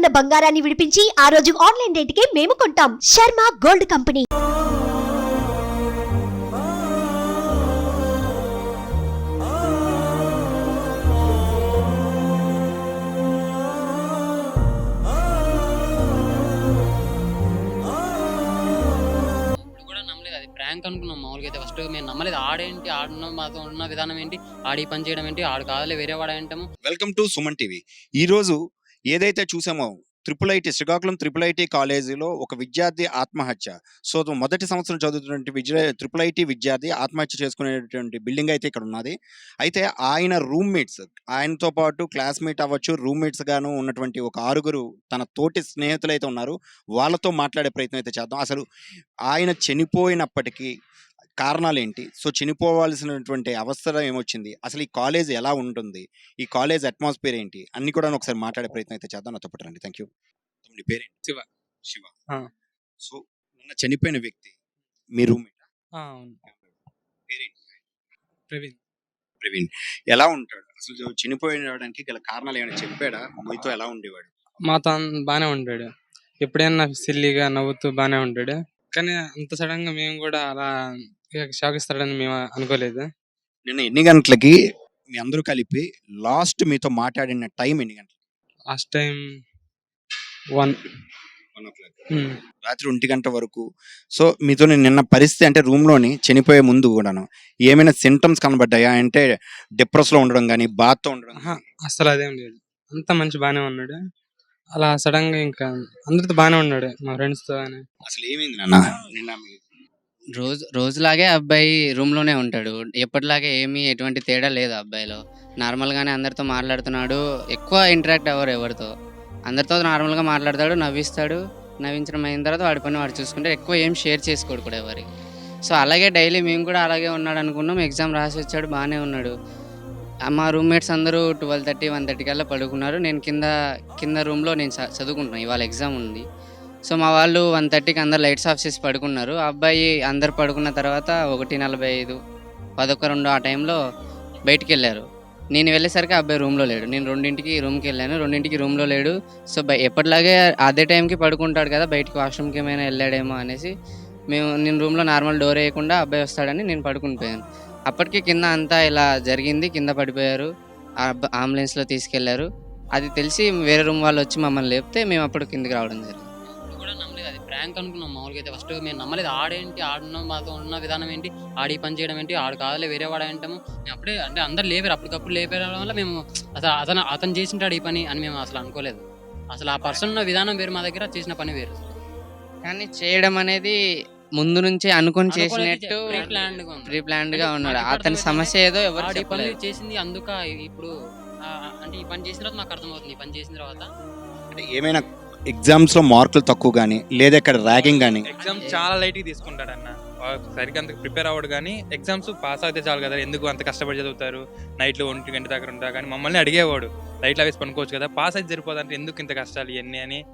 ఉన్న బంగారాన్ని విడిపించి ఆ రోజు ఆన్లైన్ రేటుకే మేము కొంటాం. Sharma gold company. ఇప్పుడు కూడా నమ్మలేదు. అది ప్రాంక్ అనుకున్నాం మామూలుగా అయితే. ఫస్ట్ మేము నమ్మలేదు. ఆడేంటి ఆడున్న మాతో ఉన్న విధానం ఏంటి? ఆడి పని చేయడం ఏంటి? ఆడు కాదులే వేరే వాడు అంటాము వెల్కమ్ టు సుమన్ టీవీ. ఈ రోజు ఏదైతే చూసామో triple IT Srikakulam triple IT కాలేజీలో ఒక విద్యార్థి ఆత్మహత్య. సో మొదటి సంవత్సరం చదువుతున్నటువంటి విద్య ట్రిపుల్ ఐటీ విద్యార్థి ఆత్మహత్య చేసుకునేటువంటి బిల్డింగ్ అయితే ఇక్కడ ఉన్నది. అయితే ఆయన రూమ్మేట్స్ ఆయనతో పాటు క్లాస్మేట్ అవ్వచ్చు రూమ్మేట్స్ గాను ఉన్నటువంటి ఒక ఆరుగురు తన తోటి స్నేహితులు అయితే ఉన్నారు. వాళ్ళతో మాట్లాడే ప్రయత్నం అయితే చేద్దాం. అసలు ఆయన చనిపోయినప్పటికీ కారణాలు ఏంటి సో చనిపోవాల్సినటువంటి అవసరం ఏమొచ్చింది? అసలు ఈ కాలేజ్ ఎలా ఉంటుంది? ఈ కాలేజ్ అట్మాస్ఫియర్ ఏంటి? అన్ని కూడా ఒకసారి మాట్లాడే ప్రయత్నం అయితే చేద్దాం. నాతో పాటు రండి. Thank you. మీ పేరేంటి? శివ. శివ. సో నిన్న చనిపోయిన వ్యక్తి మీ రూమ్మేట్? ఆ, అవును. పేరేంటి? ప్రవీణ్. ప్రవీణ్. ఎలా ఉంటాడు? అసలు చనిపోయడానికి గల కారణాలు ఏమైనా చెప్పాడా? మీతో ఎలా ఉండేవాడు? మాతో బానే ఉంటాడు ఎప్పుడైనా సిల్లీగా నవ్వుతూ బానే ఉంటాడు కానీ అంత సడన్గా మేము కూడా అలా షాక్ ఇస్తాడని మేము అనుకోలేదు. నిన్న ఎన్ని గంటలకి మీ అందరూ కలిపి లాస్ట్ మీతో మాట్లాడిన టైం ఎన్ని గంటలు last time one. One o'clock. రాత్రి ఒంటి గంట వరకు. సో మీతో నేను నిన్న పరిస్థితి అంటే రూమ్లోని చనిపోయే ముందు కూడాను ఏమైనా సింటమ్స్ కనబడ్డాయా? అంటే డిప్రెస్లో ఉండడం కానీ బాత్తో ఉండడం ఆహా? అసలు అదేం లేదు. అంత మంచి బానే ఉన్నాడు. అలా సడన్గా ఇంకా అందరితో బానే ఉన్నాడు మా ఫ్రెండ్స్తో కానీ అసలు ఏమైంది నాన్న? నిన్న మీ- రోజు రోజులాగే అబ్బాయి రూమ్లోనే ఉంటాడు. ఎప్పటిలాగే ఏమీ ఎటువంటి తేడా లేదు అబ్బాయిలో. నార్మల్ గానే అందరితో మాట్లాడుతున్నాడు. ఎక్కువ ఇంటరాక్ట్ అవ్వరు ఎవరితో. అందరితో నార్మల్గా మాట్లాడతాడు నవ్విస్తాడు. నవ్వించడం అయిన తర్వాత వాడి పని వాడు చూసుకుంటే ఎక్కువ ఏం షేర్ చేసుకోడు కూడా ఎవరికి. సో అలాగే డైలీ మేము కూడా అలాగే ఉన్నాడు అనుకున్నాం. ఎగ్జామ్ రాసి వచ్చాడు బాగానే ఉన్నాడు. ఆ మా రూమ్మేట్స్ అందరూ ట్వెల్వ్ థర్టీ వన్ థర్టీ కల్లా పడుకున్నారు. నేను కింద కింద రూమ్లో నేను చ- చదువుకుంటున్నాను. ఇవాళ ఎగ్జామ్ ఉంది. సో మా వాళ్ళు వన్ థర్టీకి అందరు లైట్స్ ఆఫ్ చేసి పడుకున్నారు. ఆ అబ్బాయి అందరు పడుకున్న తర్వాత ఒకటి నలభై ఐదు పదొక రెండు ఆ టైంలో బయటికి వెళ్ళారు నేను వెళ్ళేసరికి అబ్బాయి రూమ్లో లేడు. నేను రెండింటికి రూమ్కి వెళ్ళాను. రెండింటికి రూమ్లో లేడు. సో ఎప్పటిలాగే అదే టైంకి పడుకుంటాడు కదా బయటికి వాష్రూమ్కి ఏమైనా వెళ్ళాడేమో అనేసి మేము నేను రూమ్లో నార్మల్ డోర్ వేయకుండా అబ్బాయి వస్తాడని నేను పడుకుని పోయాను. అప్పటికి కింద అంతా ఇలా జరిగింది. కింద పడిపోయారు. ఆ అంబులెన్స్లో తీసుకెళ్ళారు. అది తెలిసి వేరే రూమ్ వాళ్ళు వచ్చి మమ్మల్ని లేపితే మేము అప్పుడు కిందకి రావడం జరిగింది. ప్రాంక్ అనుకున్నాం మామూలుగా అయితే. ఫస్ట్ మేము నమ్మలేదు. ఆడేంటి ఆడున్న మాతో ఉన్న విధానం ఏంటి? ఆడి పని చేయడం ఏంటి? ఆడు కాదులే వేరే వాడు అంటాము మేము అప్పుడే అంటే అందరు లేపారు. అప్పటికప్పుడు లేపేయడం వల్ల మేము అసలు అతను అతను చేసింటాడు ఈ పని అని మేము అసలు అనుకోలేదు. అసలు ఆ పర్సన్ ఉన్న విధానం వేరు మా దగ్గర చేసిన పని వేరు. కానీ చేయడం అనేది ముందు నుంచే అనుకొని చేసినట్టు ప్లాన్డ్గా ఉంది. ప్రీ ప్లాన్డ్గా ఉన్నాడు. అతని సమస్య ఏదో ఎవరు పని చేసింది అందుక ఇప్పుడు అంటే ఈ పని చేసిన తర్వాత మాకు అర్థమవుతుంది. ఈ పని చేసిన తర్వాత అంటే ఏమైనా ఎగ్జామ్స్లో మార్కులు తక్కువ కానీ లేదా ఇక్కడ ర్యాగింగ్ కానీ ఎగ్జామ్ చాలా లైట్గా తీసుకుంటాడు అన్న సరిగ్గా అంత ప్రిపేర్ అవ్వడు కానీ ఎగ్జామ్స్ పాస్ అయితే చాలు కదా ఎందుకు అంత కష్టపడి చదువుతారు? నైట్లో ఒంటి గంట దగ్గర ఉంటారు కానీ మమ్మల్ని అడిగేవాడు. లైట్లో వేసి పనుకోవచ్చు కదా పాస్ అయితే సరిపోదంటే ఎందుకు ఇంత కష్టాలు ఇవన్నీ అని.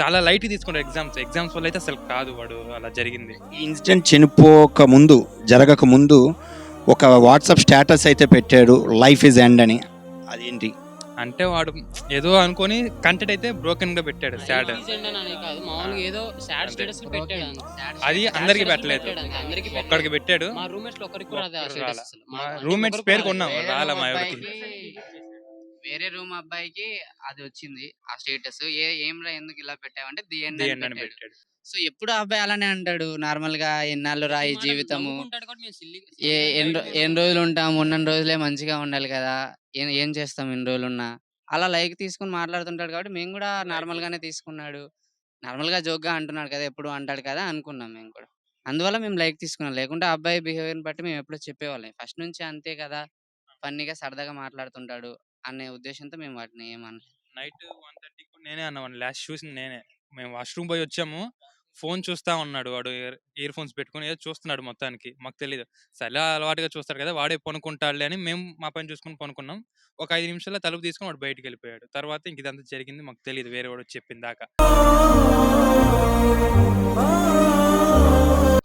చాలా లైట్ తీసుకుంటారు ఎగ్జామ్స్. ఎగ్జామ్స్ వల్ల అయితే అసలు కాదు వాడు అలా జరిగింది. ఈ ఇన్సిడెంట్ చనిపోక ముందు జరగక ముందు ఒక వాట్సాప్ స్టేటస్ అయితే పెట్టాడు లైఫ్ ఇస్ ఎండ్ అని. అదేంటి? అంటే వాడు ఏదో అనుకొని కంటెంట్ అయితే బ్రోకెన్గా పెట్టాడు సాడ్ మామూలుగా ఏదో సాడ్. స్టేటస్ పెట్టాడు. అది అందరికి పెట్టలేదు. ఒక్కడికి పెట్టాడు మా రూమ్మేట్స్ ఒక్కరికి కూడా. మా ఒక్కరికి పేరు కొన్నాం. రాలా రూమ్ మా ఎవరికి. వేరే రూమ్ అబ్బాయికి అది వచ్చింది ఆ స్టేటస్ ఏ ఏం ఎందుకు ఇలా పెట్టావంటే ది ఎండ్ పెట్టాడు సో ఎప్పుడు ఆ అబ్బాయి అలానే అంటాడు నార్మల్గా ఎన్నాళ్ళు రా ఈ జీవితము. ఏ ఎన్ని. రోజులు ఉంటాం ఉన్న రోజులే మంచిగా ఉండాలి కదా ఏం ఏం చేస్తాం ఎన్ని రోజులు ఉన్నా అలా లైక్ తీసుకుని మాట్లాడుతుంటాడు కాబట్టి మేము కూడా నార్మల్ గానే తీసుకున్నాడు. నార్మల్గా జోక్గా అంటున్నాడు కదా ఎప్పుడు అంటాడు కదా అనుకున్నాం మేము కూడా. అందువల్ల మేము లైక్ తీసుకున్నాం. లేకుంటే అబ్బాయి బిహేవియర్ బట్టి మేము ఎప్పుడో చెప్పేవాళ్ళం. ఫస్ట్ నుంచి అంతే కదా ఫన్నీగా సరదాగా మాట్లాడుతుంటాడు అనే ఉద్దేశంతో మేము వాటిని ఏమనలేదు నైట్ వన్ థర్టీకి నేనే అన్నాను లాస్ట్ చూసింది నేనే. మేము వాష్రూమ్ పోయి వచ్చాము. ఫోన్ చూస్తా ఉన్నాడు వాడు ఇయర్ ఫోన్స్ పెట్టుకుని ఏదో చూస్తున్నాడు మొత్తానికి. మాకు తెలియదు సరే అలవాటుగా చూస్తాడు కదా వాడే పనుకుంటాడులే అని మేము మా పని చూసుకుని పనుకున్నాం. ఒక ఐదు నిమిషాల్లో తలుపు తీసుకుని వాడు బయటికి వెళ్ళిపోయాడు. తర్వాత ఇంక ఇదంతా జరిగింది మాకు తెలియదు వేరే వాడు చెప్పిన దాకా.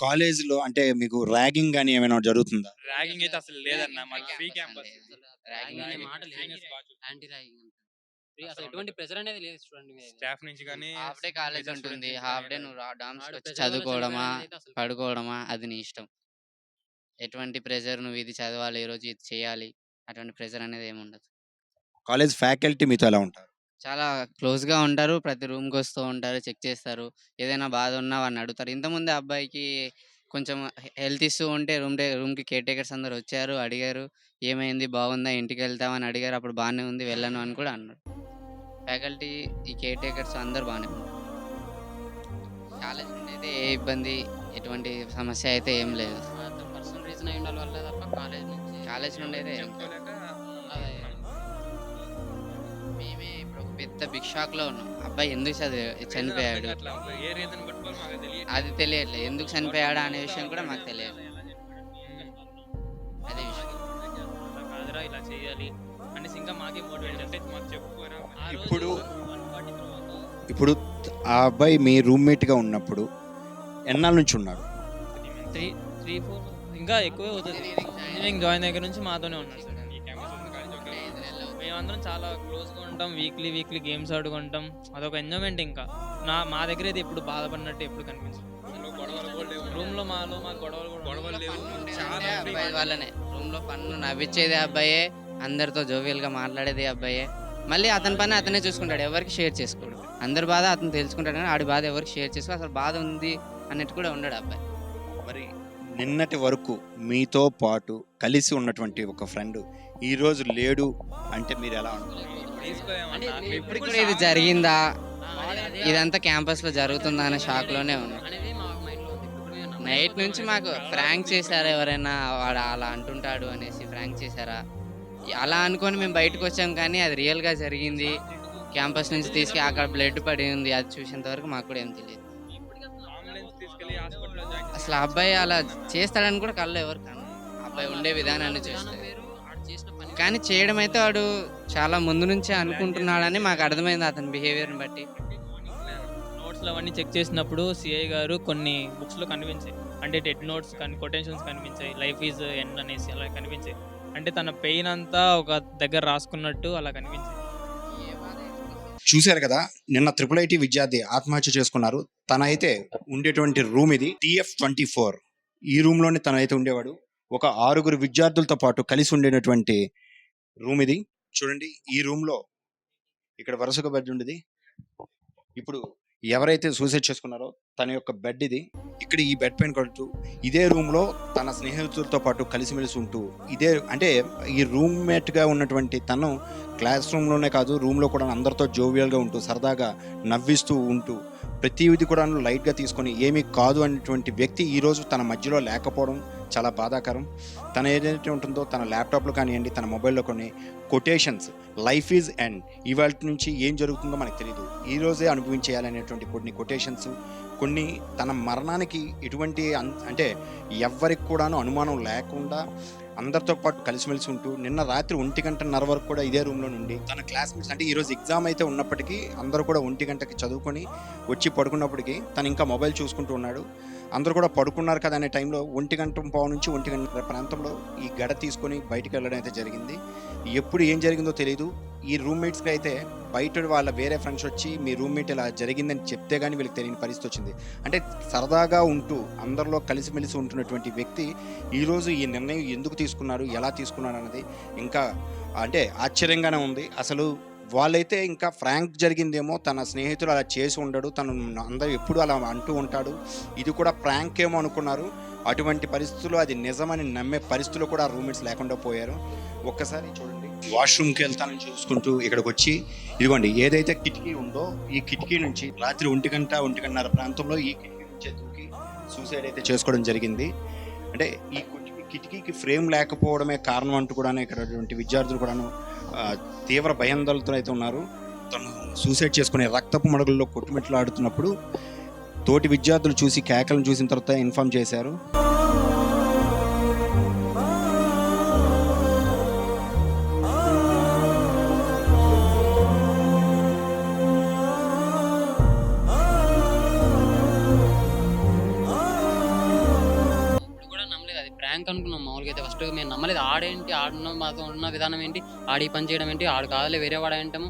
కాలేజీలో అంటే మీకు ర్యాగింగ్ కానీ ఏమైనా జరుగుతుందా? ర్యాగింగ్ అయితే అసలు లేదన్న. మాకు ఫ్రీ క్యాంపస్. Ragging అనే మాట లేదు. Anti ragging. అసలు ఎటువంటి. ప్రెజర్ అనేది లేదు స్టూడెంట్ మీద. స్టాఫ్ నుంచి కానీ హాఫ్ డే కాలేజ్ ఉంటుంది. హాఫ్ డే నువ్వు వచ్చి చదువుకోవడమా పడుకోవడమా అది నీ ఇష్టం. ఎటువంటి ప్రెజర్ నువ్వు ఇది చదవాలి ఈ రోజు ఇది చేయాలి అటువంటి ప్రెజర్ అనేది ఏమి ఉండదు. కాలేజ్ ఫ్యాకల్టీ మీతో ఎలా ఉంటారు? చాలా క్లోజ్గా ఉంటారు. ప్రతి రూమ్కి వస్తూ ఉంటారు చెక్ చేస్తారు. ఏదైనా బాధ ఉన్నా వాడిని అడుగుతారు. ఇంతకుముందే అబ్బాయికి కొంచెం హెల్త్ ఇష్యూ ఉంటే రూమ్ రూమ్కి కేర్ టేకర్స్ అందరు వచ్చారు అడిగారు. ఏమైంది? బాగుందా? ఇంటికి వెళ్తామని అడిగారు. అప్పుడు బాగానే ఉంది వెళ్ళను అని కూడా అన్నారు. ఫ్యాకల్టీ ఈ కేర్ టేకర్స్ అందరు బాగానే ఉన్నారు. కాలేజ్ నుండి అయితే ఏ ఇబ్బంది ఎటువంటి సమస్య అయితే ఏం లేదు. పర్సనల్ రీజన్ అయి ఉండాలి వల్ల తప్ప కాలేజ్ నుంచి కాలేజ్ నుండి అయితే. మేమే ఇప్పుడు ఒక పెద్ద బిగ్ షాక్లో ఉన్నాం. అబ్బాయి ఎందుకు చదివా చనిపోయాడు? అది తెలియట్లేదు ఎందుకు చనిపోయాడా అనే విషయం కూడా మాకు తెలియదు అదే విషయం. ఇలా చేయాలి. అనేసి ఇంకా మాకే మోటివేట్ అంటే మాకు చెప్పుకోరా ఇప్పుడు ఇప్పుడు ఆ అబ్బాయి మీ roommate గా ఉన్నప్పుడు ఎన్నాళ్ళ నుంచి ఉన్నాడు? త్రీ త్రీ ఫోర్ ఇంకా ఎక్కువే అవుతుంది. ఇంజనీరింగ్ జాయిన్ దగ్గర నుంచి మాతోనే ఉన్నాడు. సార్ మేమందరం చాలా క్లోజ్గా ఉంటాం. వీక్లీ వీక్లీ గేమ్స్ ఆడుకుంటాం. అదొక ఎంజాయ్మెంట్ ఇంకా. నా మా దగ్గర అయితే ఎప్పుడు బాధపడినట్టు ఎప్పుడు కనిపించదు. రూమ్లో గొడవలు కూడా లేవు. రూమ్లో మాలో మా గొడవలు గొడవలు లేవు. చాలా వాళ్ళనే రూమ్లో పనులు నవ్వించేది అబ్బాయే. అందరితో జోవియల్గా మాట్లాడేది అబ్బాయే. మళ్ళీ అతని పని అతనే చూసుకుంటాడు ఎవరికి షేర్ చేసుకోడు. అందరి బాధ అతను తెలుసుకుంటాడు కానీ ఆడి బాధ ఎవరికి షేర్ చేసుకో అసలు బాధ ఉంది అన్నట్టు కూడా ఉండడు అబ్బాయి. మరి నిన్నటి వరకు మీతో పాటు కలిసి ఉన్నటువంటి ఒక ఫ్రెండ్ ఈ రోజు లేడు అంటే మీరు ఎలా అంటే ఇప్పుడు కూడా ఇది జరిగిందా? ఇదంతా క్యాంపస్లో జరుగుతుందా అనే షాక్లోనే ఉన్నాం. అనేది మా మైండ్లో ఉంది. నైట్ నుంచి మాకు. ఫ్రాంక్ చేశారా ఎవరైనా? వాడు అలా అంటుంటాడు అనేసి ఫ్రాంక్ చేశారా? అలా అనుకొని మేము బయటకు వచ్చాం కానీ అది రియల్గా జరిగింది. క్యాంపస్ నుంచి తీసుకు అక్కడ బ్లడ్ పడి ఉంది. అది చూసేంత వరకు మాకు కూడా ఏం తెలియదు అసలు ఆ అబ్బాయి అలా చేస్తాడని కూడా కళ్ళు ఎవరు అబ్బాయి ఉండే విధానాన్ని విధానం చూస్తే. కానీ చేయడం అయితే వాడు చాలా ముందు నుంచే అనుకుంటున్నాడని మాకు అర్థమైంది అతని బిహేవియర్ని బట్టి. నోట్స్ అవన్నీ చెక్ చేసినప్పుడు సిఐ గారు కొన్ని బుక్స్లో కనిపించాయి. అంటే డెడ్ నోట్స్ కానీ కొటేషన్స్ కనిపించాయి. లైఫ్ ఈజ్ ఎండ్ అనేసి అలా కనిపించాయి. అంటే తన పెయిన్ అంతా ఒక దగ్గర రాసుకున్నట్టు అలా కనిపించింది. చూశారు కదా నిన్న త్రిపుల్ ఐటీ విద్యార్థి ఆత్మహత్య చేసుకున్నారు. తన అయితే ఉండేటువంటి రూమ్ ఇది టిఎఫ్ ట్వంటీ ఫోర్ ఈ రూమ్లోనే తన అయితే ఉండేవాడు. ఒక ఆరుగురు విద్యార్థులతో పాటు కలిసి ఉండేటటువంటి రూమ్ ఇది. చూడండి ఈ రూమ్లో ఇక్కడ వరుసగా బెడ్ ఉండేది. ఇప్పుడు ఎవరైతే సూసైడ్ చేసుకున్నారో తన యొక్క బెడ్ ఇది ఇక్కడ ఈ బెడ్ పైన కడుతూ ఇదే రూమ్లో తన స్నేహితులతో పాటు కలిసిమెలిసి ఉంటూ ఇదే అంటే ఈ రూమ్మేట్గా ఉన్నటువంటి తను క్లాస్ రూమ్లోనే కాదు రూమ్లో కూడా అందరితో జోవియల్గా ఉంటూ సరదాగా నవ్విస్తూ ఉంటూ ప్రతిది కూడా లైట్గా తీసుకొని ఏమీ కాదు అనేటువంటి వ్యక్తి ఈరోజు తన మధ్యలో లేకపోవడం చాలా బాధాకరం. తన ఏదైతే ఉంటుందో తన ల్యాప్టాప్లో కానివ్వండి తన మొబైల్లో కొన్ని కొటేషన్స్ లైఫ్ ఈజ్ ఎండ్ ఇవాళ నుంచి ఏం జరుగుతుందో మనకు తెలియదు ఈ రోజే అనుభవించేయాలనేటువంటి కొన్ని కొటేషన్స్ కొన్ని తన మరణానికి ఎటువంటి అన్- అంటే ఎవ్వరికి కూడాను అనుమానం లేకుండా అందరితో పాటు కలిసిమెలిసి ఉంటూ నిన్న రాత్రి ఒంటి గంటన్నర వరకు కూడా ఇదే రూమ్లో నుండి తన క్లాస్మేట్స్ అంటే ఈరోజు ఎగ్జామ్ అయితే ఉన్నప్పటికీ అందరూ కూడా ఒంటి గంటకి చదువుకొని వచ్చి పడుకున్నప్పటికీ తను ఇంకా మొబైల్ చూసుకుంటూ ఉన్నాడు. అందరూ కూడా పడుకున్నారు కదా అనే టైంలో ఒంటి గంట పావు నుంచి ఒంటి గంట ప్రాంతంలో ఈ గడ తీసుకొని బయటికి వెళ్ళడం అయితే జరిగింది. ఎప్పుడు ఏం జరిగిందో తెలియదు ఈ రూమ్మేట్స్కి అయితే బయట వాళ్ళ వేరే ఫ్రెండ్స్ వచ్చి మీ రూమ్మేట్ ఇలా జరిగిందని చెప్తే కానీ వీళ్ళకి తెలియని పరిస్థితి వచ్చింది. అంటే సరదాగా ఉంటూ అందరిలో కలిసిమెలిసి ఉంటున్నటువంటి వ్యక్తి ఈరోజు ఈ నిర్ణయం ఎందుకు తీసుకున్నారు ఎలా తీసుకున్నారు అన్నది ఇంకా అంటే ఆశ్చర్యంగానే ఉంది. అసలు వాళ్ళైతే ఇంకా ఫ్రాంక్ జరిగిందేమో తన స్నేహితులు అలా చేసి ఉండడు తను అందరూ ఎప్పుడు అలా అంటూ ఉంటాడు. ఇది కూడా ప్రాంక్ ఏమో అనుకున్నారు. అటువంటి పరిస్థితుల్లో అది నిజమని నమ్మే పరిస్థితులు కూడా రూమ్మేట్స్ లేకుండా పోయారు. ఒక్కసారి చూడండి. వాష్రూమ్కి వెళ్తానని చూసుకుంటూ ఇక్కడికి వచ్చి ఇదిగోండి ఏదైతే కిటికీ ఉందో ఈ కిటికీ నుంచి రాత్రి ఒంటి గంట ఒంటిగంటన్నర ప్రాంతంలో ఈ కిటికీ నుంచి దూకి సూసైడ్ అయితే చేసుకోవడం జరిగింది. అంటే ఈ కిటికీకి ఫ్రేమ్ లేకపోవడమే కారణం అంటూ కూడా ఇక్కడ విద్యార్థులు కూడాను తీవ్ర భయాందోళనతో అయితే ఉన్నారు. తను సూసైడ్ చేసుకునే రక్తపు మడుగుల్లో కొట్టుమిట్లు ఆడుతున్నప్పుడు తోటి విద్యార్థులు చూసి కేకలను చూసిన తర్వాత ఇన్ఫార్మ్ చేశారు. మాతో ఉన్న విధానం ఏంటి? ఆడి పని చేయడం ఏంటి? ఆడు కాదలే వేరే వాడు అంటాము